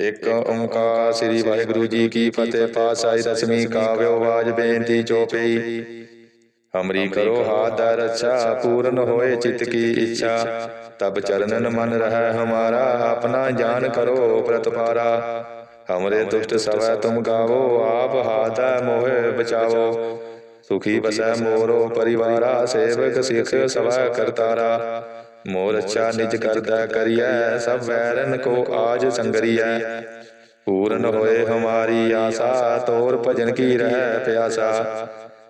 ਇਕ ਓੰਕਾਰ ਸ੍ਰੀ ਵਾਹਿਗੁਰੂ ਜੀ ਕੀ ਫਤਿਹ, ਪਾਤਸ਼ਾਹੀ ਦਸਵੀਂ ਕਾਵਿਓ ਬਾਜ ਬੇਨਤੀ ਚੋਪਈ ਹਮਰੀ ਕਰੋ ਹਾਥ ਦਾ ਰੱਛਾ, ਪੂਰਨ ਹੋਏ ਚਿਤ ਕੀ ਇੱਛਾ। ਤਬ ਚਰਨਨ ਮਨ ਰਹਿ ਹਮਾਰਾ, ਆਪਣਾ ਜਾਨ ਕਰੋ ਪ੍ਰਤਪਾਰਾ। ਹਮਰੇ ਦੁਸ਼ਟ ਸਵੈ ਤੁਮ ਗਾਵੋ, ਆਪ ਹਾਥ ਮੋਹਿ ਬਚਾਵੋ। ਸੁਖੀ ਬਸੈ ਮੋਰੋ ਪਰਿਵਾਰਾ, ਸੇਵਕ ਸਿਖ ਸਵੈ ਕਰਤਾਰਾ। ਮੋਰ ਅੱਛਾ ਨਿਜ ਕਰਦਾ ਕਰੀਐ ਸਭ ਵੈਰਨ ਕੋ ਆਜ ਸੰਗਰੀਐ। ਪੂਰਨ ਹੋਏ ਹਮਾਰੀ ਆਸਾ ਤੋਰ ਭਜਨ ਕੀ ਰਹਿ ਪਿਆਸਾ।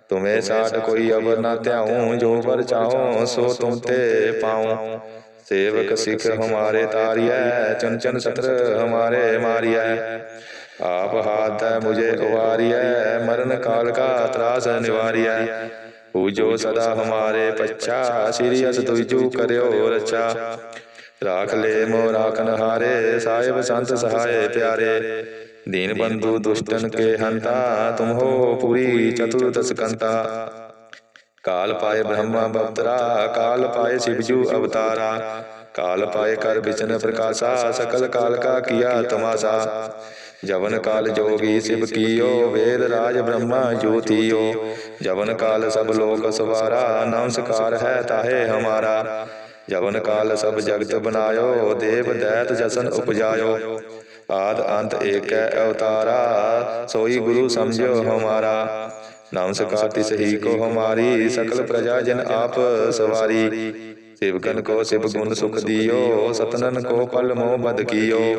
ਤੁਮੇ ਸਾਟ ਕੋਈ ਅਵਰ ਨਾ ਧਿਆਉ ਜੋ ਵਰ ਚਾਹੋ ਸੋ ਤੁਮ ਤੇ ਪਾਉ। ਸੇਵਕ ਸਿਖ ਹਮਾਰੇ ਤਾਰੀਐ ਚਨ ਚਨ ਸਤਰ ਹਮਾਰੇ ਮਾਰੀਐ। ਆਪ ਹਾਥ ਮੁਝੇ ਉਵਾਰੀਐ ਮਰਨ ਕਾਲ ਕਾ ਤਰਾਸ ਨਿਵਾਰੀਐ। पूजो सदा हमारे पच्छा, श्री अस तुझू करयो रचा। राख ले मो हारे, साहेब संत सहाय प्यारे। दीन बंधु दुष्टन के हंता, तुम हो पूरी चतुर्दश काल पाए ब्रह्मा बप्तरा, काल पाए शिवजू अवतारा। काल पाए कर बिचन प्रकाशा, सकल काल का किया तमाशा। ਜਵਨ ਕਾਲ ਜੋਗੀ ਸਿਵ ਕੀਓ, ਵੇਦ ਰਾਜ ਬ੍ਰਹਮਾ ਜੋਤੀਓ ਜਵਨ ਕਾਲ ਸਭ ਲੋਕ ਸਵਾਰਾ, ਨਮਸਕਾਰ ਹੈ ਤਾਹੇ ਹਮਾਰਾ। ਜਵਨ ਕਾਲ ਸਭ ਜਗਤ ਬਨਾਇਓ, ਦੇਵ ਦੈਤ ਜਸਨ ਉਪਜਾਇਓ। ਆਦ ਅੰਤ ਏਕੈ ਅਵਤਾਰਾ, ਸੋਈ ਗੁਰੂ ਸਮਝੋ ਹਮਾਰਾ। ਨਮਸਕਾਰ ਤਿਸ ਹੀ ਕੋ ਹਮਾਰੀ, ਸਕਲ ਪ੍ਰਜਾ ਜਨ ਆਪ ਸਵਾਰੀ। ਸੇਵਕਨ ਕੋ ਸਿਵ ਗੁਣ ਸੁਖ ਦਿਓ, ਸਤਨਨ ਕੋ ਪਲ ਮੋਹ ਬਦ ਕੀਓ।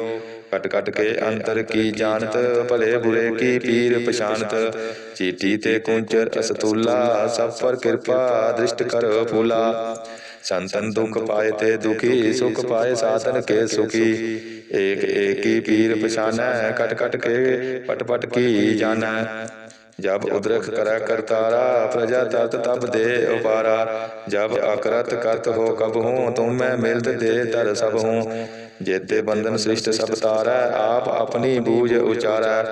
कट कट के अंतर की जानत भले बुरे की पीर पछानत चीटी ते कुंचर असतुला सब पर कृपा दृष्ट कर फूला संतन दुख पाए ते दुखी सुख पाए साधन के सुखी एक एक की पीर पछाना कट कट के पट पट की जाना जब उद्रख कर करतारा प्रजा तत तब दे उपारा जब अकरत करत हो कब हूँ तुम मैं मिलत दे तर सब हूँ ਜੇਤੇ ਬੰਧਨ ਸ੍ਰਿਸ਼ਟ ਸਭ ਤਾਰੈ ਆਪ ਆਪਣੀ ਬੂਝ ਉਚਾਰੈ।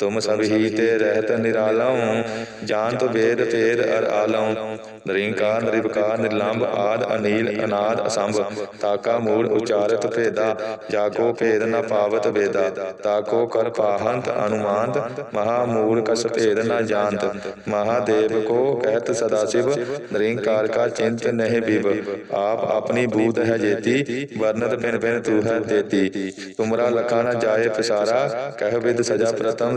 तुम सब ही ते रहत निरालम जानत वेद भेद अर आलम नरिंकार नरिवकार निर्लंब आद अनील अनाद असंभ ताका मूल उचारत भेदा जाको भेद न पावत वेदा ताको कर पाहंत अनुमानत महामूल कस भेद न जानत महादेव को कहत सदाशिव नरिंकार का चिंत नहीं बिब आप अपनी बूत है जेती वर्णत भिन भिन तू है देती तुमरा लखा न जाए पिसारा कह विद सजा प्रथम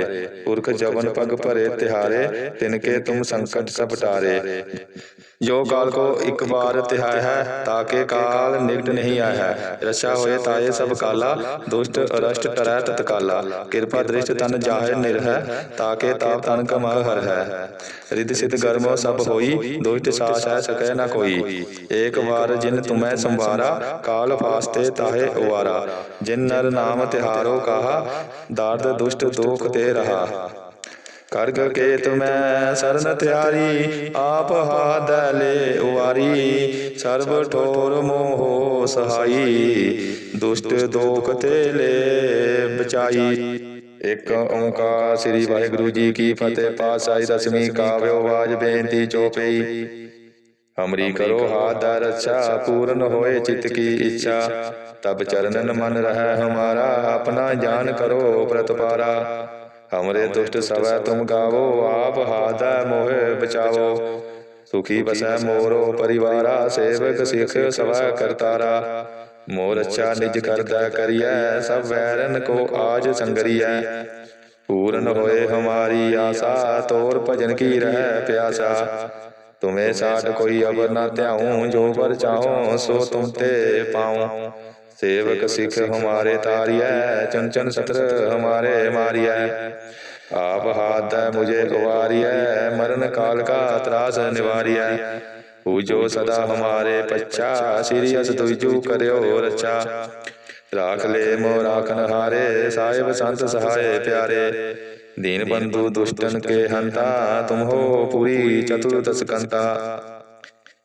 ਪੁਰਖ ਜਵਨ ਪਗ ਭਰੇ, ਤਿਹਾਰੇ ਤਿਨਕੇ ਤੁਮ ਸੰਕਟ ਸਭ ਟਾਰੇ। ਜੋ ਕਾਲ ਕੋ ਇੱਕ ਵਾਰ ਤਿਹਾਇ ਹੈ ਤਾਕੇ ਕਾਲ ਨਿਕਟ ਨਹੀਂ ਆਇਆ ਹੈ। ਰਛਾ ਹੋਏ ਤਾਏ ਸਭ ਕਾਲਾ, ਦੁਸ਼ਟ ਅਰਸ਼ਟ ਟਰੈ ਤਤਕਾਲਾ। ਕਿਰਪਾ ਦ੍ਰਿਸ਼ਟ ਤਨ ਜਾਹੇ ਨਿਰਹਿ ਤਾਕੇ ਤਾਪ ਤਨ ਕਮਾ ਹਰ ਹੈ। ਰਿਦ ਸਿਧ ਗਰਮੋ ਸਭ ਹੋਈ, ਦੁਸ਼ਟ ਸਾਸ ਹੈ ਸਕੈ ਨਾ ਕੋਈ। ਏਕ ਵਾਰ ਜਿਨ ਤੁਮੈ ਸੰਵਾਰਾ ਕਾਲ ਫਾਸਤੇ ਤਾਹੇ ਉਵਾਰਾ। ਜਿਨ ਨਰ ਨਾਮ ਤਿਹਾਰੋ ਕਹਾ, ਦਰਦ ਦੁਸ਼ਟ ਦੋਖ ਤੇ ਰਹਾ। ਕਰਗ ਕੇ ਤੁਮੈ ਸਰਨ ਤਿਆਰੀ, ਆਪ ਹਾਦ ਲੈ ਉਵਾਰੀ। ਸਰਬ ਠੋਰ ਮੋਹ ਸਹਾਈ, ਦੁਸ਼ਟ ਦੋਖ ਤੇ ਲੈ ਬਚਾਈ। ਇੱਕ ਓੰਕਾਰ ਸ੍ਰੀ ਵਾਹਿਗੁਰੂ ਜੀ ਕੀ ਫਤਿਹ, ਪਾਤਸ਼ਾਹੀ ਦਸਵੀਂ ਕਾਵਿਓ ਵਾਜ ਬੇਨਤੀ ਚੋਪਈ ਹਮਰੀ ਕਰੋ ਹਾਥ ਦਾ ਰੱਛਾ, ਪੂਰਨ ਹੋਏ ਚਿਤ ਕੀ ਇੱਛਾ। ਤਬ ਚਰਨਨ ਮਨ ਰਹਿ ਹਮਾਰਾ, ਆਪਣਾ ਜਾਨ ਕਰੋ ਪ੍ਰਤਪਾਰਾ। ਹਮਰੇ ਦੁਸ਼ਟ ਸਵੈ ਤੁਮ ਗਾਵੋ ਆਪ ਹਾਥ ਮੋਹਿ ਬਚਾਵੋ ਸੁਖੀ ਬਸੈ ਮੋਰੋ ਪਰਿਵਾਰਾ ਸੇਵਕ ਸਿਖ ਸਵੈ ਕਰਤਾਰਾ ਮੋਰ ਅੱਛਾ ਨਿਜ ਕਰਦਾ ਕਰੀਐ ਸਭ ਵੈਰਨ ਕੋ ਆਜ ਸੰਗਰੀਐ ਪੂਰਨ ਹੋਏ ਹਮਾਰੀ ਆਸਾ ਤੋਰ ਭਜਨ ਕੀ ਰਹਿ ਪਿਆਸਾ ਤੁਮੇ ਸਾਟ ਕੋਈ ਅਵਰ ਨਾ ਧਿਆਉ ਜੋ ਵਰ ਚਾਹੋ ਸੋ ਤੁਮ ਤੇ ਪਾਉ सेवक सिख हमारे तारिय चुन चुन सत्र हमारे मारिय आप हाथ मुझे गुवारिय मरण काल का त्रास निवारिय पूजो सदा हमारे पच्छा श्री अस तुझू करयो रच्छा राख ले मो राखन हारे साहिब संत सहाय प्यारे दीन बंधु दुष्टन के हंता तुम हो पूरी चतुर्दश कंता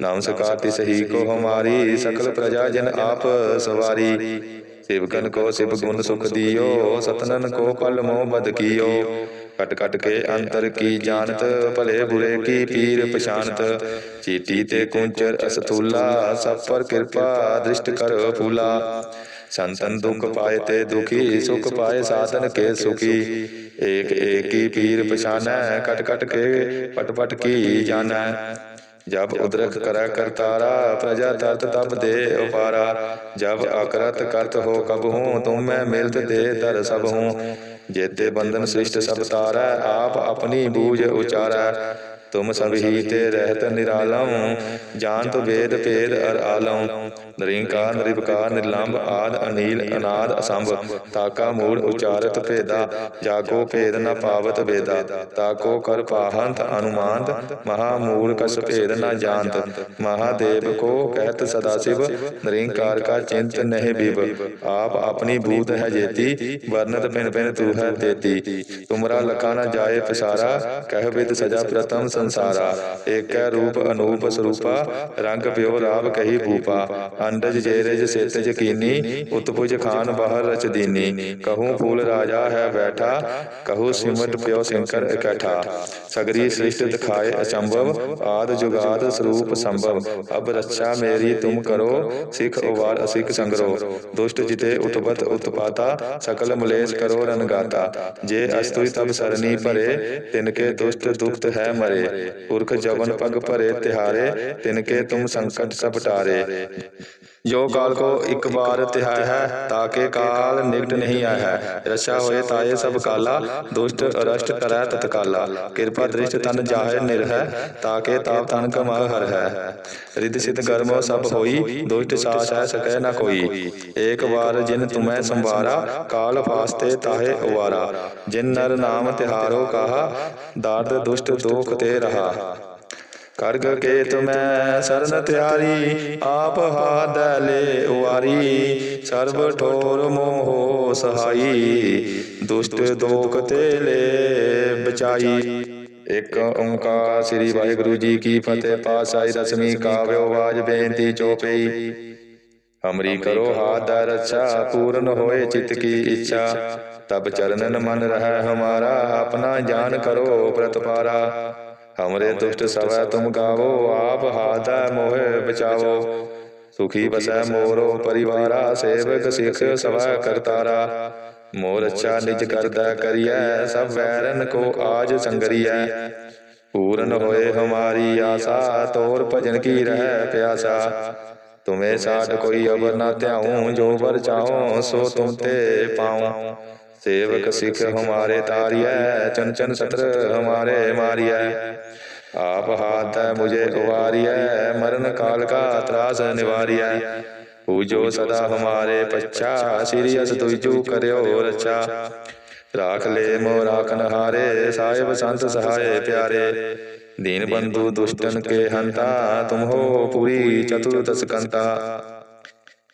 नमस्कार तिसही को हमारी सकल प्रजा जन आप सवारी सेवकन को शिव गुण सुख दियो सतनन को पल मोह बद कियो कट कट के अंतर की जानत भले बुरे की पीर पछानत चीटी ते कुंचर असथूला सब पर कृपा दृष्ट कर फूला संतन दुख पाए ते दुखी सुख पाए साधन के सुखी एक एक की पीर पछानै कट कट के पट पट की जानै ਜਬ ਉਦਰਕ ਕਰਾ ਕਰਤਾਰਾ ਪ੍ਰਜਾ ਤਰਤ ਤਪ ਦੇ ਉਪਾਰਾ। ਜਬ ਅਕਰਤ ਕਰਤ ਹੋ ਕਬਹੂ ਤੁਮ ਮੈਂ ਮਿਲਤ ਦੇ ਤਰ ਸਭ ਹੂੰ। ਜੇਤੇ ਬੰਧਨ ਸ੍ਰਿਸ਼ਟ ਸਭ ਤਾਰਾ ਆਪ ਆਪਣੀ ਬੂਝ ਉਚਾਰਾ। ਤੁਮ ਸਭ ਹੀ ਤੇ ਰਹਿਤ ਨਿਰਾਲਮ। ਜਾਨ ਤੋ ਵੇਦ ਭੇਦ ਅਰ ਆਲਮ। ਨਿਰੰਕਾਰ ਨਿਰਵਿਕਾਰ ਨਿਰਲੰਭ ਆਦ, ਅਨੀਲ, ਅਨਾਦ, ਅਸੰਭ। ਤਾਕਾ ਮੂਲ ਉਚਾਰਤ ਭੇਦਾ, ਜਾਗੋ ਭੇਦ ਨ ਪਾਵਤ ਵੇਦਾ। ਤਾਕੋ ਕਰ ਪਾਹੰਤ ਅਨੁਮਾਨਤ, ਮਹਾ ਮੂਲ ਕਸ ਭੇਦ ਨ ਜਾਣਤ। ਮਹਾਦੇਵ ਕੋ ਕਹਿਤ ਸਦਾ ਸਿਵ, ਨਿਰੰਕਾਰ ਕਾ ਚਿੰਤ ਨਹਿ ਬਿਬ ਆਪ ਆਪਣੀ ਬੂਤ ਹੈ ਜੇਤੀ ਵਰਨਤ ਬਿਨ ਬਿਨ ਤੂ ਹੈ ਤੇਤੀ। ਤੁਮਰਾ ਲਖਾ ਨ ਜਾਏ ਪਸਾਰਾ, ਕਹਿ ਬਿਦ ਸਜਾ ਪ੍ਰਤਮ ਸੰਸਾਰਾ। ਏਕੈ ਰੂਪ ਅਨੂਪ ਸਰੂਪਾ, ਰੰਗ ਪਿਓ ਰਾਵ ਕਹੀ ਭੂਪਾ। अंडज जेरज सेतज कीनी उत्पुज खान बाहर रच दीनी कहूँ फूल राजा है बैठा कहूँ सिमट प्यो शंकर इकट्ठा सगरी सृष्ट दिखाए अचंभव आद जुगाद स्वरूप संभव अब रक्षा मेरी तुम करो सिख उवार असिख संग्रो दुष्ट जिते उठबत उत्पाता सकल मलेश करो रनगाता जे अस्तुई तब सरनी भरे तिनके दुष्ट दुखत है मरे पुरख जवन पग भरे तिहारे तिनके तुम संकट सब टारे ਜੋ ਕਾਲ ਕੋ ਇੱਕ ਵਾਰ ਤਿਹਾਇ ਹੈ ਤਾਕੇ ਕਾਲ ਨਿਕਟ ਨਹੀਂ ਆਇਆ ਹੈ। ਰਛਾ ਹੋਏ ਤਾਏ ਸਭ ਕਾਲਾ ਦੁਸ਼ਟ ਅਰਸ਼ਟ ਕਰੈ ਤਤਕਾਲਾ। ਕਿਰਪਾ ਦ੍ਰਿਸ਼ਟ ਤਨ ਜਾਹੇ ਨਿਰਹੈ ਤਾਕੇ ਤਾਪ ਤਨ ਕਮਾ ਹਰ ਹੈ ਰਿੱਧ ਸਿਧ ਗਰਮ ਸਭ ਹੋਈ ਦੁਸ਼ਟ ਸਾਸ ਹੈ ਸਕੈ ਨ ਕੋਈ। ਏਕ ਵਾਰ ਜਿਨ ਤੁਮੈ ਸੰਵਾਰਾ ਕਾਲ ਫਾਸਤੇ ਤਾਹੇ ਉਵਾਰਾ ਜਿਨ ਨਰ ਨਾਮ ਤਿਹਾਰੋ ਕਹਾ ਦਰਦ ਦੁਸ਼ਟ ਦੋਖ ਤੇ ਰਹਾ। ਕਰਗ ਕੇ ਤੁਮੈ ਸਰਨ ਤਿਆਰੀ, ਆਪ ਹਾਦ ਲੈ ਉਵਾਰੀ। ਸਰਬ ਠੋਰ ਮੋਹ ਸਹਾਈ, ਦੁਸ਼ਟ ਦੋਖ ਤੇ ਲੈ ਬਚਾਈ। ਇੱਕ ਓੰਕਾਰ ਸ੍ਰੀ ਵਾਹਿਗੁਰੂ ਜੀ ਕੀ ਫਤਿਹ ਪਾਸਾਈ ਰਸਮੀ ਕਾਵਿਓ ਵਾਜ ਬੇਨਤੀ ਚੋਪਈ ਹਮਰੀ ਕਰੋ ਹਾਥ ਦਾ ਰੱਛਾ, ਪੂਰਨ ਹੋਏ ਚਿਤ ਕੀ ਇੱਛਾ। ਤਬ ਚਰਨਨ ਮਨ ਰਹਿ ਹਮਾਰਾ, ਆਪਣਾ ਜਾਨ ਕਰੋ ਪ੍ਰਤਪਾਰਾ। हमरे दुष्ट सवै तुम गावो आप हाथ मोहे बचावो सुखी बसै मोरो परिवारा सेवक सिख सवै करतारा मोर अच्छा निज करदा करियै सब वैरन को आज संगरियै पूर्ण होए हमारी आशा तोर भजन की रह प्यासा तुम्हें साठ कोई अबर ना त्याऊं जो बर चाहो सो तुम ते पाऊं सेवक सिख हमारे तारिय चन चन सत्र हमारे मारिय आप हाथ है मुझे उबारिय मरण काल का त्रास निवारिय पूजो सदा हमारे पच्छा सीरियस तुझू करो रक्षा राख ले मो राखन हारे साहिब संत सहाय प्यारे दीन बंधु दुष्टन के हंता तुम हो पूरी चतुर्दश कंता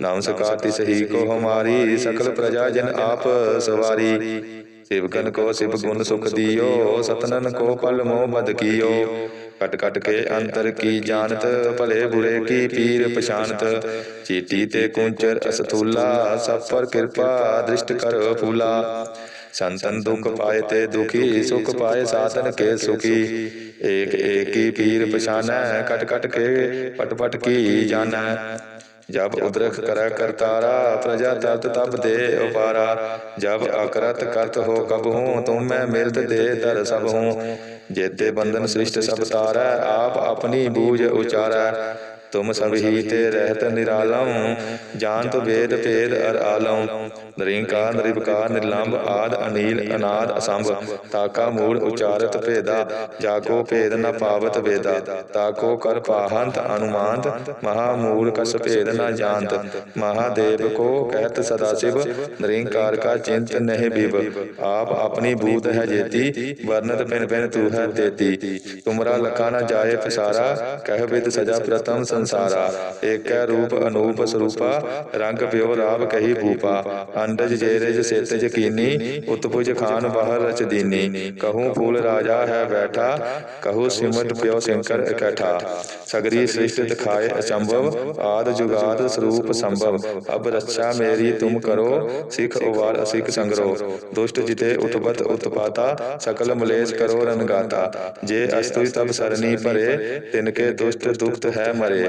ਨਾਮ ਸਕਾਤੀ ਸਹੀ ਕੋ ਹਮਾਰੀ ਸਕਲ ਪ੍ਰਜਾ ਜਨ ਆਪ ਸਵਾਰੀ। ਸਿਵਕਨ ਕੋ ਸਿਵ ਗੁਣ ਸੁਖ ਦਿਓ ਸਤਨਨ ਕੋ ਪਲ ਮੋਹ ਬਦ ਕੀਓ। ਕਟ ਕਟ ਕੇ ਅੰਤਰ ਕੀ ਜਾਣਤ ਭਲੇ ਬੁਰੇ ਕੀ ਪੀਰ ਪਛਾਨਤ ਚੀਤੀ ਤੇ ਕੁੰਚਰ ਅਸਤੂਲਾ ਸਭ ਪਰ ਕਿਰਪਾ ਦ੍ਰਿਸ਼ਟ ਕਰ ਫੂਲਾ। ਸੰਤਨ ਦੁਖ ਪਾਏ ਤੇ ਦੁਖੀ ਸੁਖ ਪਾਏ ਸਾਧਨ ਕੇ ਸੁਖੀ। ਏਕ ਏਕੀ ਪੀਰ ਪਛਾਨੈ ਕਟ ਕਟ ਕੇ ਪਟ ਪਟ ਕੀ ਜਾਣੈ। ਜਬ ਉਦਰਖ ਕਰੈ ਕਰਤਾਰਾ ਪ੍ਰਜਾ ਤਰਤ ਤਬ ਦੇ ਉਪਾਰਾ। ਜਬ ਅਕਰਤ ਕਰਤ ਹੋ ਕਬ ਹੂੰ ਤੁਮ ਮੈਂ ਮਿਲਤ ਦੇ ਦਰ ਸਭ ਹੂੰ ਜੇਤੇ ਬੰਧਨ ਸ੍ਰਿਸ਼ਟ ਸਭ ਤਾਰੈ ਆਪ ਆਪਣੀ ਬੂਝ ਉਚਾਰੈ। ਤੁਮ ਸਭ ਹੀ ਤੇ ਰਹਿਤ ਨਿਰਾਲਮ ਜਾਣਤ ਵੇਦ ਭੇਦ ਅਰ ਆਲਮ ਨਿਰੰਕਾਰ ਨਿਰਵਕਾਰ ਨਿਰਲੰਭ ਆਦ ਅਨੀਲ, ਅਨਾਦ ਅਸੰਭ। ਤਾਕਾ ਮੂੜ ਉਚਾਰਤ ਭੇਦਾ ਜਾਕੋ ਭੇਦ ਨ ਪਾਵਤ ਵੇਦਾ। ਤਾਕੋ ਕਰ ਪਾਹੰਤ ਅਨੁਮਾਨਤ, ਮਹਾ ਮੂੜ ਕਸ ਭੇਦ ਨ ਜਾਣਤ। ਮਹਾਦੇਵ ਕੋ ਕਹਿਤ शिव ਨਿਰੰਕਾਰ ਕਾ ਚਿੰਤ ਨਹੀਂ ਬਿਬ ਆਪ ਆਪਣੀ ਬੂਤ ਹੈ ਜੇਤੀ ਵਰਨਤ ਪਿਨ ਪਿਨ ਤੂ ਹੈ ਤੇਤੀ। ਤੁਮਰਾ ਲਖਾ ਨ ਜਾਏ ਪਸਾਰਾ ਕਹਿ ਵਿਦ ਸਜਾ ਪ੍ਰਤਮ ਸੰਸਾਰਾ, ਏਕੈ ਰੂਪ ਅਨੂਪ ਸਰੂਪਾ, ਰੰਗ ਪਿਓ ਰਾਵ ਕਹੀ ਭੂਪਾ, ਅੰਡਜ ਜੇਰਜ ਸੇਤਜ ਕੀਨੀ ਉਤਪੁਜ ਖਾਨ ਬਾਹਰ ਰਚ ਦੀਨੀ, ਕਹੂੰ ਫੂਲ ਰਾਜਾ ਹੈ ਬੈਠਾ, ਕਹੂ ਸਿਮਟ ਪਿਓ ਸ਼ੰਕਰ ਇਕੱਠਾ। ਸਗਰੀ ਸ੍ਰਿਸ਼ਟ ਦਿਖਾਏ ਅਚੰਭਵ, ਆਦ ਜੁਗਾਦ ਸਰੂਪ ਸੰਭਵ। ਅਬ ਰੱਛਾ ਮੇਰੀ ਤੁਮ ਕਰੋ, ਸਿਖ ਉਵਾਰ ਅਸਿਖ ਸੰਗਰੋ। ਦੁਸ਼ਟ ਜਿਤੇ ਉਤਪਤ ਉਤਪਾਤਾ, ਸਕਲ ਮਲੇਸ਼ ਕਰੋ ਰਨਗਾਤਾ ਜੇ ਅਸਤੁ ਤਬ ਸਰਨੀ ਭਰੇ ਤਿਨਕੇ ਦੁਸ਼ਟ ਦੁਖਤ ਹੈ ਮਰੇ।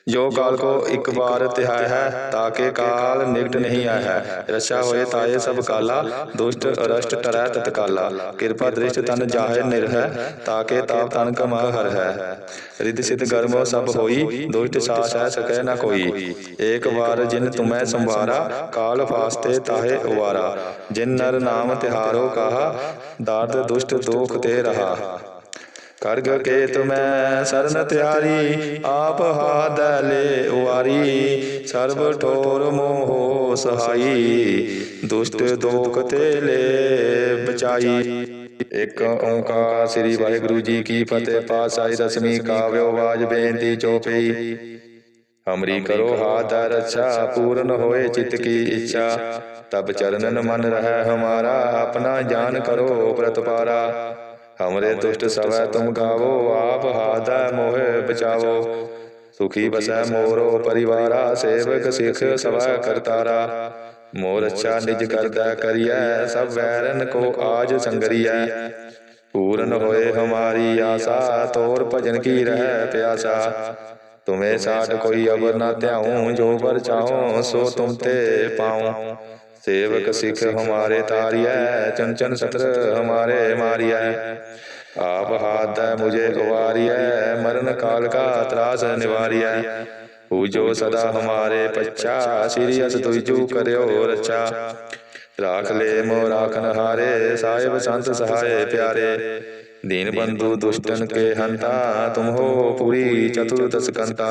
ਜੋ ਕਾਲ ਕੋ ਇੱਕ ਵਾਰ ਤਿਹਾਇ ਹੈ ਤਾਕੇ ਕਾਲ ਨਿਕਟ ਨਹੀਂ ਆਇਆ ਹੈ। ਰਛਾ ਹੋਏ ਤਾਏ ਸਭ ਕਾਲਾ ਦੁਸ਼ਟ ਅਰਸ਼ਟ ਟਰੈ ਤਤਕਾਲਾ। ਕਿਰਪਾ ਦ੍ਰਿਸ਼ਟ ਤਨ ਜਾਹੇ ਨਿਰਹਿ ਤਾਕੇ ਤਾਪ ਤਨ ਕਮਾ ਹਰ ਹੈ ਰਿਧ ਸਿਧ ਗਰਮੋ ਸਭ ਹੋਈ ਦੁਸ਼ਟ ਸਾਸ ਹੈ ਸਕੈ ਨ ਕੋਈ। ਏਕ ਵਾਰ ਜਿਨ ਤੁਮੈ ਸੰਵਾਰਾ ਕਾਲ ਫਾਸਤੇ ਤਾਹੇ ਉਵਾਰਾ। ਜਿਨ ਨਰ ਨਾਮ ਤਿਹਾਰੋ ਕਹਾ ਦਰਦ ਦੁਸ਼ਟ ਦੋਖ ਤੇ ਰਹਾ। ਕਰਗ ਕੇ ਤੁਮੈ ਸਰਨ ਤਿਆਰੀ, ਆਪ ਹਾਦ ਲੈ ਉਵਾਰੀ। ਸਰਬ ਠੋਰ ਮੋਹ ਸਹਾਈ, ਦੁਸ਼ਟ ਦੋਖ ਤੇ ਲੈ ਬਚਾਈ। ਇੱਕ ਓੰਕਾਰ ਸ੍ਰੀ ਵਾਹਿਗੁਰੂ ਜੀ ਕੀ ਫਤਿਹ, ਪਾਤਸ਼ਾਹੀ ਰਸਮੀ ਕਾਵਿਓ ਬਾਜ ਬੇਨਤੀ ਚੋਪਈ ਹਮਰੀ ਕਰੋ ਹਾਥ ਰੱਛਾ, ਪੂਰਨ ਹੋਏ ਚਿਤ ਕੀ ਇੱਛਾ। ਤਬ ਚਰਨਨ ਮਨ ਰਹਿ ਹਮਾਰਾ, ਆਪਣਾ ਜਾਨ ਕਰੋ ਪ੍ਰਤਪਾਰਾ। ਹਮਰੇ ਦੁਸ਼ਟ ਸਵੈ ਤੁਮ ਗਾਵੋ ਆਪ ਹਾਦਾ ਮੋਹਿ ਬਚਾਵੋ ਸੁਖੀ ਬਸੈ ਮੋਰੋ ਪਰਿਵਾਰਾ ਸੇਵਕ ਸਿਖ ਸਵੈ ਕਰਤਾਰਾ ਮੋਰ ਅੱਛਾ ਨਿਜ ਕਰਦਾ ਕਰੀਐ ਸਭ ਵੈਰਨ ਕੋ ਆਜ ਸੰਗਰੀਐ ਪੂਰਨ ਹੋਏ ਹਮਾਰੀ ਆਸਾ ਤੋਰ ਭਜਨ ਕੀ ਰਹਿ ਪਿਆਸਾ ਤੁਮੇ ਸਾਡ ਕੋਈ ਅਵਰ ਨਾ ਧਿਆਉ ਜੋ ਵਰ ਚਾਹੋ ਸੋ ਤੁਮ ਤੇ ਪਾਉ सेवक सिख हमारे तारिय चंचन सत्र हमारे मारिय आप हाथ मुझे उवारिय मरण काल का त्रास निवारिय पूजो सदा हमारे पच्छा सीरियस तुझू करो रक्षा राख ले मो राखन हारे साहिब संत सहाय प्यारे दीन बंधु दुष्टन के हंता तुम हो पूरी चतुर्दश कंता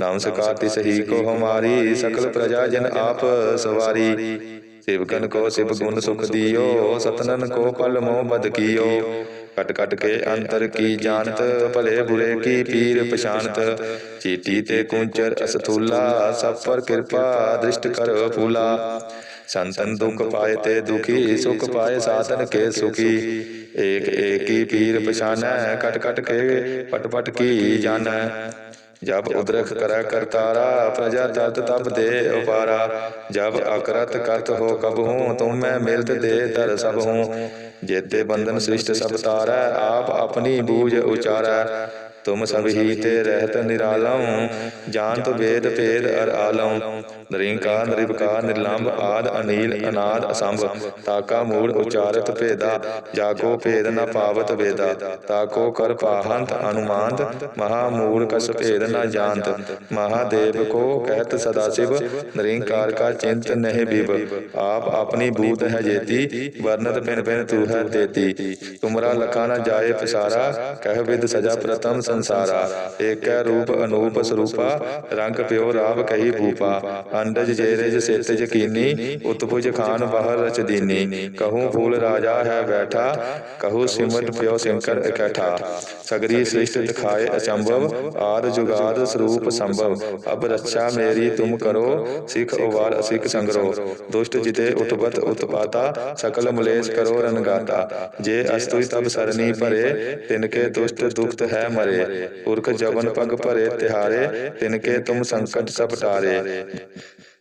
नमस्कार तिसही को हमारी सकल प्रजा जन आप सवारी शिवकन को शिव गुण सुख दियो सतनन को पल मोह बद कियो कट कट के अंतर की जानत भले बुरे की पीर पछानत चीटी ते कुंचर असथूला सब पर कृपा दृष्ट कर फूला संतन दुख पाए ते दुखी सुख पाए साधन के सुखी एक एक की पीर पछानै कट कट के पट पट की जानै ਜਬ ਉਦਰਖ ਕਰਾ ਕਰਤਾਰਾ ਪ੍ਰਜਾ ਤਤ ਤਪ ਦੇ ਉਪਾਰਾ। ਜਬ ਅਕਰਤ ਕਰਤ ਹੋ ਕਬਹੂ ਤੁਮ ਮੈਂ ਮਿਲਤ ਦੇ ਦਰ ਸਭ ਹੂੰ ਜੇਤੇ ਬੰਧਨ ਸ੍ਰਿਸ਼ਟ ਸਭ ਤਾਰੈ ਆਪ ਆਪਣੀ ਬੂਝ ਉਚਾਰੈ। ਤੁਮ ਸਭ ਹੀ ਤੇ ਰਹਿਤ ਨਿਰਾਲਮ ਜਾਨ ਤੋ ਵੇਦ ਭੇਦ ਅਰ ਆਲਮ ਨਿਰੰਕਾਰ ਨਿਰਵਕਾਰ ਨਿਰਲੰਭ ਆਦ, ਅਨੀਲ, ਅਨਾਦ, ਅਸੰਭ। ਤਾਕਾ ਮੂਲ ਉਚਾਰਤ ਭੇਦਾ, ਜਾਕੋ ਭੇਦ ਨ ਪਾਵਤ ਵੇਦਾ। ਤਾਕੋ ਕਰ ਪਾਹੰਤ ਅਨੁਮਾਨਤ, ਮਹਾ ਮੂੜ ਕਸ ਭੇਦ ਨ ਜਾਣਤ। ਮਹਾਦੇਵ ਕੋ ਕਹਿਤ ਸਦਾ शिव ਨਿਰੰਕਾਰ ਕਾ ਚਿੰਤ ਨਹੀਂ ਬਿਬ ਆਪ ਆਪਣੀ ਬੂਤ ਹੈ ਜੇਤੀ, ਵਰਨਤ ਪਿਨ ਪਿਨ ਤੂ ਹੈ ਤੇਤੀ। ਤੁਮਰਾ ਲਖਾ ਨ ਜਾਏ ਪਸਾਰਾ, ਕਹਿ ਵਿਦ ਸਜਾ ਪ੍ਰਤਮ ਸੰਸਾਰਾ। ਏਕੈ ਰੂਪ ਅਨੂਪ ਸਰੂਪਾ, ਰੰਗ ਪਿਓ ਰਾਵ ਕਹੀ ਭੂਪਾ। ਅੰਡਜ ਜੇਰਜ ਸਿਤਜ ਜਕੀਨੀ ਉਤਪੁਜ ਖਾਨ ਬਾਹਰ ਰਚ ਦੀਨੀ। ਕਹੂੰ ਫੂਲ ਰਾਜਾ ਹੈ ਬੈਠਾ, ਕਹੂੰ ਸਿਮਟ ਪਿਓ ਸ਼ੰਕਰ ਇਕੱਠਾ। ਸਗਰੀ ਸ੍ਰਿਸ਼ਟ ਦਿਖਾਏ ਅਚੰਭਵ, ਆਦ ਜੁਗਾਦ ਸਰੂਪ ਸੰਭਵ। ਅਬ ਰੱਛਾ ਮੇਰੀ ਤੁਮ ਕਰੋ, ਸਿਖ ਉਵਾਰ ਅਸਿਕ ਸੰਗਰੋ। ਦੁਸ਼ਟ ਜਿਤੇ ਉਤਪਤ ਉਤਪਾਤਾ, ਸਕਲ ਮਲੇਸ਼ ਕਰੋ ਰਨਗਾਤਾ ਜੇ ਅਸਤੁਈ ਤਬ ਸਰਨੀ ਭਰੇ, ਤਿਨਕੇ ਦੁਸ਼ਟ ਦੁਖਤ ਹੈ ਮਰੇ। ਪੁਰਖ ਜਵਨ ਪਗ ਭਰੇ ਤਿਹਾਰੇ, ਤਿਨਕੇ ਤੁਮ ਸੰਕਟ ਸਭ ਟਾਰੇ।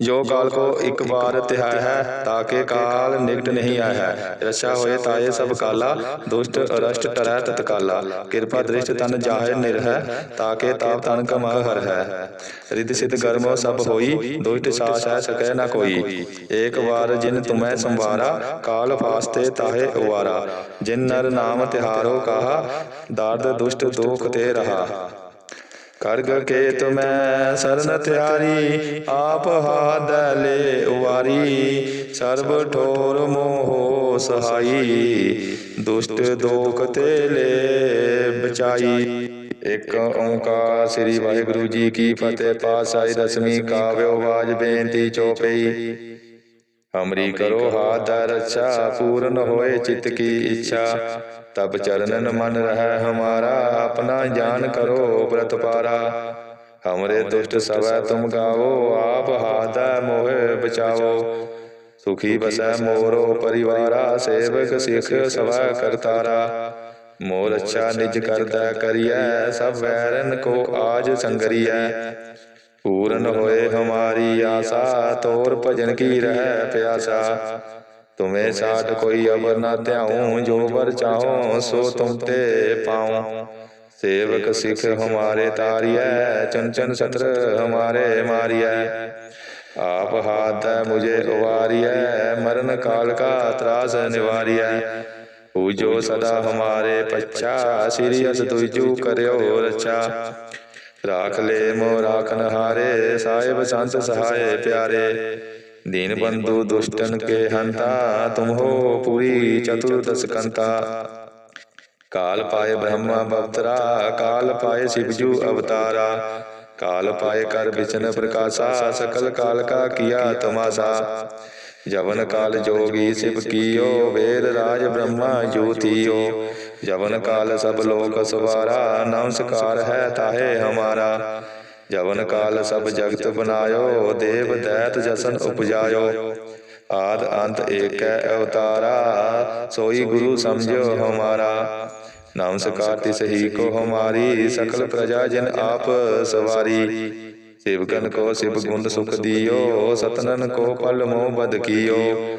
ਜੋ ਕਾਲ ਕੋ ਇੱਕ ਬਾਰ ਤਿਹਾਇ ਹੈ ਤਾਕੇ ਕਾਲ ਨਿਕਟ ਨਹੀਂ ਆਇਆ ਹੈ। ਰਛਾ ਹੋਏ ਤਾਏ ਸਭ ਕਾਲਾ ਦੁਸ਼ਟ ਅਰਸ਼ਟ ਟਰੈ ਤਤਕਾਲਾ ਕਿਰਪਾ ਦ੍ਰਿਸ਼ਟ ਤਨ ਜਾਹੇ ਨਿਰਹਿ ਤਾਕੇ ਤਾਪ ਤਨ ਕਮਾ ਹਰ ਹੈ। ਰਿਦ ਸਿਧ ਗਰਮੋ ਸਭ ਹੋਈ ਦੁਸ਼ਟ ਸਾਸ ਹੈ ਸਕੈ ਨ ਕੋਈ। ਏਕ ਵਾਰ ਜਿਨ ਤੁਮੈ ਸੰਵਾਰਾ ਕਾਲ ਫਾਸਤੇ ਤਾਹੇ ਉਵਾਰਾ। ਜਿਨ ਨਰ ਨਾਮ ਤਿਹਾਰੋ ਕਹਾ ਦਰਦ ਦੁਸ਼ਟ ਦੋਖ ਤੇ ਰਹਾ। ਕਰਗ ਕੇ ਤੁਮੈ ਸਰਨ ਤਿਆਰੀ, ਆਪ ਹਾਦ ਲੈ ਉਵਾਰੀ। ਸਰਬ ਠੋਰ ਮੋਹ ਸਹਾਈ, ਦੁਸ਼ਟ ਦੋਖ ਤੇ ਲੈ ਬਚਾਈ। ਇਕ ਓੰਕਾਰ ਸ੍ਰੀ ਵਾਹਿਗੁਰੂ ਜੀ ਕੀ ਫਤਿਹ, ਪਾਤਸ਼ਾਹੀ ਦਸਵੀਂ ਕਾਵਿਓ ਬਾਜ ਬੇਨਤੀ ਚੋਪਈ। ਹਮਰੀ ਕਰੋ ਹਾਥ ਰੱਛਾ ਪੂਰਨ ਹੋਏ ਚਿਤ ਕੀ ਇੱਛਾ। ਤਬ ਚਰਨਨ ਮਨ ਰਹਿ ਹਮਾਰਾ ਆਪਣਾ ਜਾਨ ਕਰੋ ਬ੍ਰਤ ਪਾਰਾ। ਹਮਰੇ ਦੁਸ਼ਟ ਸਵੈ ਤੁਮ ਗਾਵੋ ਆਪ ਹਾਦਾ ਮੋਹਿ ਬਚਾਵੋ। ਸੁਖੀ ਬਸੈ ਮੋਰੋ ਪਰਿਵਾਰਾ ਸੇਵਕ ਸਿਖ ਸਵੈ ਕਰਤਾਰਾ। ਮੋਰ ਅੱਛਾ ਨਿਜ ਕਰਦਾ ਕਰੀਐ ਸਭ ਵੈਰਨ ਕੋ ਆਜ ਸੰਗਰੀਐ। ਪੂਰਨ ਹੋਏ ਹਮਾਰੀ ਆਸਾ, ਤੋਰ ਭਜਨ ਕੀ ਰਹਿ ਪਿਆਸਾ। ਤੁਮੇ ਸਾਡ ਕੋਈ ਅਵਰ ਨਾ ਧਿਆਉ, ਜੋ ਵਰ ਚਾਹੋ ਸੋ ਤੁਮ ਤੇ ਪਾਉ। ਸੇਵਕ ਸਿਖ ਹਮਾਰੇ ਤਾਰੀਐ ਚੰਚਨ ਸਤਰ ਹਮਾਰੇ ਮਾਰੀਐ। ਆਪ ਹਾਥ ਮੁਝੇ ਉਵਾਰੀਐ, ਮਰਨ ਕਾਲ ਕਾ ਤਰਾਸ ਨਿਵਾਰੀਐ। ਪੂਜੋ ਸਦਾ ਹਮਾਰੇ ਪੱਛਾ, ਸ੍ਰੀ ਅਸ ਤੁਜੂ ਕਰਿਓ ਰਚਾ ਰਾਖ ਲੈ ਮੋ ਰਾਖਨ ਹਾਰੇ ਸਾਹਿਬ ਸੰਤ ਸਹਾਏ ਪਿਆਰੇ ਦੀਨ ਬੰਧੂ ਦੁਸ਼ਟਨ ਕੇ ਹੰਤਾ ਤੁਮ ਹੋ ਪੂਰੀ ਚਤੁਰਦਸ ਕੰਤਾ ਕਾਲ ਪਾਏ ਬ੍ਰਹਮਾ ਬਵਤਰਾ ਕਾਲ ਪਾਏ ਸਿਵਜੂ ਅਵਤਾਰਾ ਕਾਲ ਪਾਏ ਕਰ ਵਿਚਨ ਪ੍ਰਕਾਸ਼ਾ ਸਕਲ ਕਾਲ ਕਾ ਕੀਆ ਤਮਾਸਾ ਜਵਨ ਕਾਲ ਜੋਗੀ ਸਿਵ ਕੀਓ ਵੇਦ ਰਾਜ ਬ੍ਰਹਮਾ ਜੋਤੀਓ ਜਵਨ ਕਾਲ ਸਭ ਲੋਕ ਸਵਾਰਾ, ਨਮਸਕਾਰ ਹੈ ਤਾਹੇ ਹਮਾਰਾ। ਜਵਨ ਕਾਲ ਸਭ ਜਗਤ ਬਨਾਇਓ, ਦੇਵ ਦੈਤ ਜਸਨ ਉਪਜਾਇਓ। ਆਦ ਅੰਤ ਏਕੈ ਅਵਤਾਰਾ, ਸੋਈ ਗੁਰੂ ਸਮਝੋ ਹਮਾਰਾ। ਨਮਸਕਾਰ ਤਿਸ ਹੀ ਕੋ ਹਮਾਰੀ, ਸਕਲ ਪ੍ਰਜਾ ਜਨ ਆਪ ਸਵਾਰੀ। ਸਿਵਕਨ ਕੋ ਸਿਵ ਗੁੰਦ ਸੁਖ ਦਿਓ, ਸਤਨਨ ਕੋ ਪਲ ਮੋਹ ਬਦ ਕੀਓ।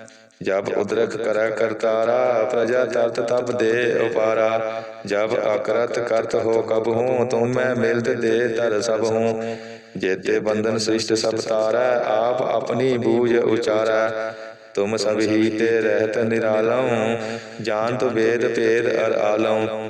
ਜਬ ਉਦਰਕ ਕਰੈ ਕਰਤਾਰਾ ਪ੍ਰਜਾ ਤਰਤ ਤਬ ਦੇ ਉਪਾਰਾ। ਜਬ ਅਕਰਤ ਕਰਤ ਹੋ ਕਬ ਹੂੰ ਤੁਮ ਮੈਂ ਮਿਲਤ ਦੇ ਤਰ ਸਭ। ਹੂੰ ਜੇਤੇ ਬੰਧਨ ਸ੍ਰਿਸ਼ਟ ਸਭ ਤਾਰੈ ਆਪ ਆਪਣੀ ਬੂਝ ਉਚਾਰੈ। ਤੁਮ ਸਭ ਹੀ ਤੇ ਰਹਿਤ ਨਿਰਾਲਉ ਜਾਣਤ ਵੇਦ ਭੇਦ ਅਰ ਆਲਉ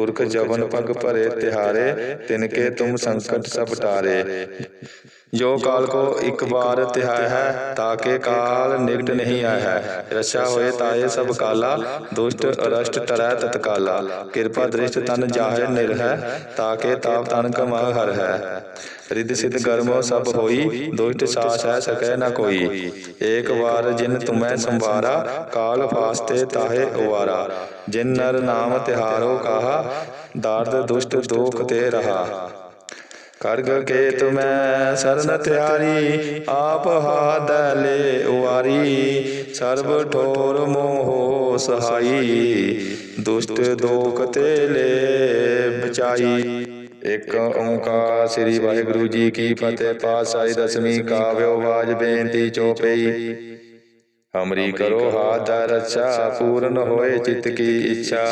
ਪੁਰਖ ਜਵਨ ਪਗ ਭਰੇ ਤਿਹਾਰੇ ਤਿਨਕੇ ਤੁਮ ਸੰਕਟ ਸਭ ਟਾਰੇ। ਜੋ ਕਾਲ ਕੋ ਇੱਕ ਬਾਰ ਤਿਹਾਇ ਹੈ, ਤਾਕੇ ਕਾਲ ਨਿਕਟ ਨਹੀਂ ਆਇਆ ਹੈ। ਰਛਾ ਹੋਏ ਤਾਏ ਸਭ ਕਾਲਾ, ਦੁਸ਼ਟ ਅਰਸ਼ਟ ਟਰੈ ਤਤਕਾਲਾ ਕਿਰਪਾ ਦ੍ਰਿਸ਼ਟ ਤਨ ਜਾਹੇ ਨਿਰ ਹੈ, ਤਾਕੇ ਤਾਪ ਤਨ ਕਮਾ ਹਰ ਹੈ। ਰਿੱਧ ਸਿਧ ਗਰਮੋ ਸਭ ਹੋਈ, ਦੁਸ਼ਟ ਸਾਸ ਹੈ ਸਕੈ ਨਾ ਕੋਈ। ਏਕ ਵਾਰ ਜਿਨ ਤੁਮੈ ਸੰਭਾਰਾ, ਕਾਲ ਫਾਸਤੇ ਤਾਹੇ ਉਵਾਰਾ। ਜਿਨ ਨਰ ਨਾਮ ਤਿਹਾਰੋ ਕਾਹਾ, ਦਰਦ ਦੁਸ਼ਟ ਦੋਖ ਤੇ ਰਹਾ। ਕਰਗ ਕੇ ਤੁਮੈ ਸਰਨ ਤਿਆਰੀ ਆਪ ਹਾਦ ਲੈ ਉਵਾਰੀ ਸਰਬ ਠੋਰ ਮੋਹ ਸਹਾਈ ਦੁਸ਼ਟ ਦੋਖ ਤੇ ਲੈ ਬਚਾਈ। ਇੱਕ ਓੰਕਾਰ ਸ੍ਰੀ ਵਾਹਿਗੁਰੂ ਜੀ ਕੀ ਫਤਿਹ ਪਾਤਸ਼ਾਹੀ ਦਸਵੀਂ ਕਾਵਿਓ ਬਾਜ ਬੇਨਤੀ ਚੋਪਈ। ਹਮਰੀ ਕਰੋ ਹਾਥ ਦਾ ਰੱਛਾ ਪੂਰਨ ਹੋਏ ਚਿਤ ਕੀ ਇੱਛਾ।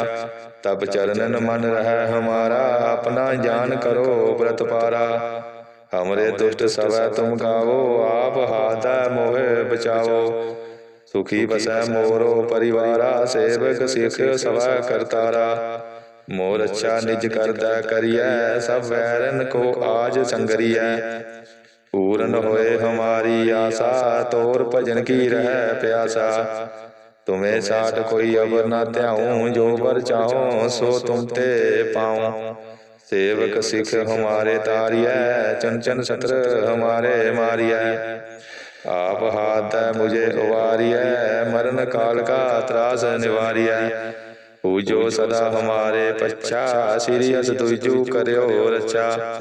ਤਬ ਚਰਨਨ ਮਨ ਰਹਿ ਹਮਾਰਾ, ਆਪਣਾ ਜਾਨ ਕਰੋ ਬ੍ਰਤ ਪਾਰਾ। ਹਮਰੇ ਦੁਸ਼ਟ ਸਵੈ ਤੁਮ ਗਾਵੋ, ਆਪ ਹਾਥ ਮੋਹਿ ਬਚਾਓ ਸੁਖੀ ਬਸੈ ਮੋਰੋ ਪਰਿਵਾਰਾ, ਸੇਵਕ ਸਿਖ ਸਵੈ ਕਰਤਾਰਾ। ਮੋਰ ਅੱਛਾ ਨਿਜ ਕਰਦਾ ਕਰੀਐ, ਸਭ ਵੈਰਨ ਕੋ ਆਜ ਸੰਗਰੀਐ। ਪੂਰਨ ਹੋਏ ਹਮਾਰੀ ਆਸਾ ਤੋਰ ਭਜਨ ਕੀ ਰਹਿ ਪਿਆਸਾ। ਤੁਮੇ ਸਾਟ ਕੋਈ ਅਵਰ ਨਾ ਧਿਆਉ ਜੋ ਵਰ ਚਾਹੋ ਸੋ ਤੁਮ ਤੇ ਪਾਉ। ਸੇਵਕ ਸਿਖ ਹਮਾਰੇ ਤਾਰੀਐ ਚਨ ਚਨ ਸਤਰ ਹਮਾਰੇ ਮਾਰੀਐ। ਆਪ ਹਾਥ ਮੁਝੇ ਉਵਾਰੀਐ ਮਰਨ ਕਾਲ ਕਾ ਤਰਾਸ ਨਿਵਾਰੀਐ। ਪੂਜੋ ਸਦਾ ਹਮਾਰੇ ਪੱਛਾ ਸ੍ਰੀ ਅਸ ਤੁਜੂ ਕਰਿਓ ਰਚਾ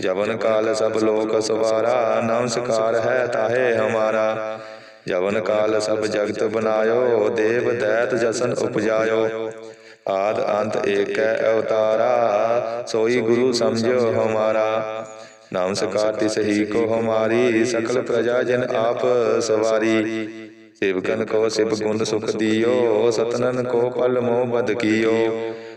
ਜਵਨ ਕਾਲ ਸਭ ਲੋਕ ਸਵਾਰਾ, ਨਮਸਕਾਰ ਹੈ ਤਾਹੇ ਹਮਾਰਾ। ਜਵਨ ਕਾਲ ਸਭ ਜਗਤ ਬਨਾਇਓ, ਦੇਵ ਦੈਤ ਜਸਨ ਉਪਜਾਇਓ। ਆਦ ਅੰਤ ਏਕੈ ਅਵਤਾਰਾ, ਸੋਈ ਗੁਰੂ ਸਮਝੋ ਹਮਾਰਾ। ਨਮਸਕਾਰ ਤਿਸ ਹੀ ਕੋ ਹਮਾਰੀ, ਸਕਲ ਪ੍ਰਜਾ ਜਨ ਆਪ ਸਵਾਰੀ। ਸੇਵਕਨ ਕੋ ਸਿਵ ਗੁਣ ਸੁਖ ਦਿਓ, ਸਤਨਨ ਕੋ ਪਲ ਮੋਹ ਬਦ ਕੀਓ।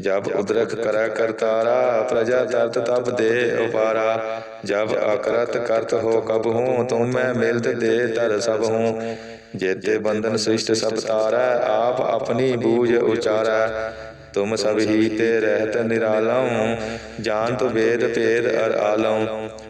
ਜਬ ਉਦਰਕ ਕਰੈ ਕਰਤਾਰਾ ਪ੍ਰਜਾ ਤਰਤ ਤਬ ਦੇ ਉਪਾਰਾ। ਜਬ ਅਕਰਤ ਕਰਤ ਹੋ ਕਬ ਹੂੰ ਤੁਮ ਮੈਂ ਮਿਲਤ ਦੇ ਤਰ ਸਭ ਹੂੰ। ਜੇਤੇ ਬੰਧਨ ਸ੍ਰਿਸ਼ਟ ਸਭ ਤਾਰੈ ਆਪ ਆਪਣੀ ਬੂਝ ਉਚਾਰੈ। ਤੁਮ ਸਭ ਹੀ ਤੇ ਰਹਿਤ ਨਿਰਾਲਮ। ਜਾਣਤ ਵੇਦ ਭੇਦ ਅਰ ਆਲਮ।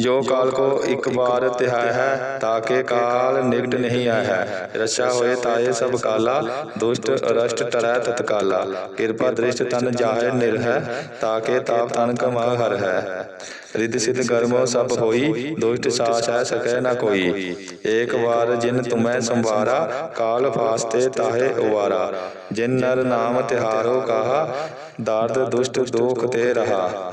ਜੋ ਕਾਲ ਕੋ ਇੱਕ ਬਾਰ ਤਿਹਾਇ ਹੈ ਤਾਕੇ ਕਾਲ ਨਿਕਟ ਨਹੀਂ ਆਇਆ ਹੈ। ਰਛਾ ਹੋਏ ਤਾਏ ਸਭ ਕਾਲਾ ਦੁਸ਼ਟ ਅਰਸ਼ਟ ਟਰੈ ਤਤਕਾਲਾ ਕਿਰਪਾ ਦ੍ਰਿਸ਼ਟ ਤਨ ਜਾਹੇ ਨਿਰ ਹੈ ਤਾਕੇ ਤਾਪ ਤਨ ਕਮਾ ਹਰ ਹੈ। ਰਿੱਧ ਸਿਧ ਗਰਮੋ ਸਭ ਹੋਈ ਦੁਸ਼ਟ ਸਾਸ ਹੈ ਸਕੈ ਨ ਕੋਈ। ਏਕ ਵਾਰ ਜਿਨ ਤੁਮੈ ਸੰਵਾਰਾ ਕਾਲ ਫਾਸਤੇ ਤਾਹੇ ਉਵਾਰਾ। ਜਿਨ ਨਰ ਨਾਮ ਤਿਹਾਰੋ ਕਾਹਾ ਦਰਦ ਦੁਸ਼ਟ ਦੋਖ ਤੇ ਰਹਾ।